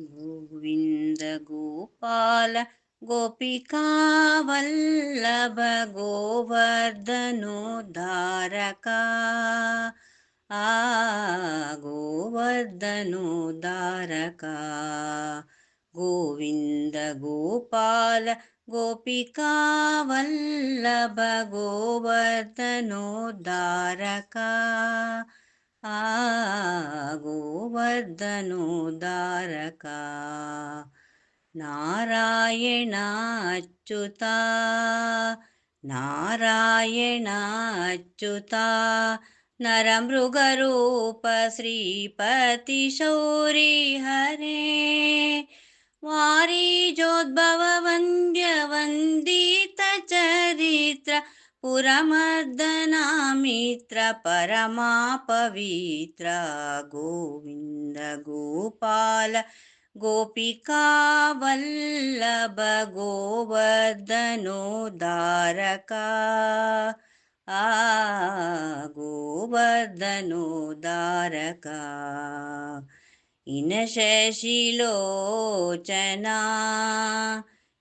గోవింద గోపాల గోపికా వల్లభ గోవర్ధనోద్ధారక. ఆ గోవర్ధనోద్ధారక. గోవింద గోపాల గోపికా వల్లభ नुदारका नारायणाच्युता। नारायणाच्युता। नरमृगरूप नरमृगरूपश्रीपतिशौरिहरे वारिजोद्भववन्द्यवन्दीतचरित्रा। पुरमर्दना पवित्र गोविंद गोपाल गोपिकावल्लभ गोवर्धनोदारका आ गोवर्धनोदारका इनशशिलोचना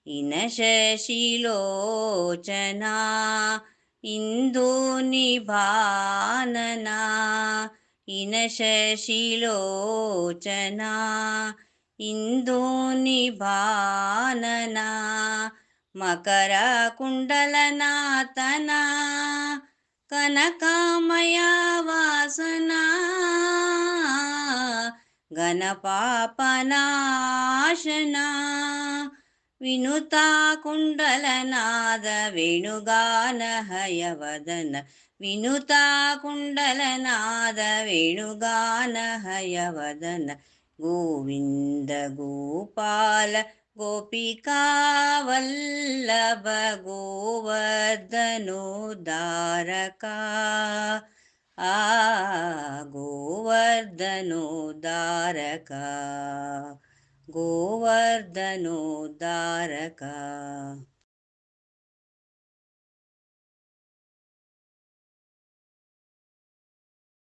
इनशशिलोचना इन्दोनि इनशशिलोचना इनशिलोचना मकरकुण्डलनातना कनकामया वासना गणपापनाशना। ఆ గోవర్ధనోద్ధారక ఇన శశిలోచనా ఇన శశిలోచనా ఇందూని భాననా ఇన శశిలోచనా ఇందూని భాననా మకర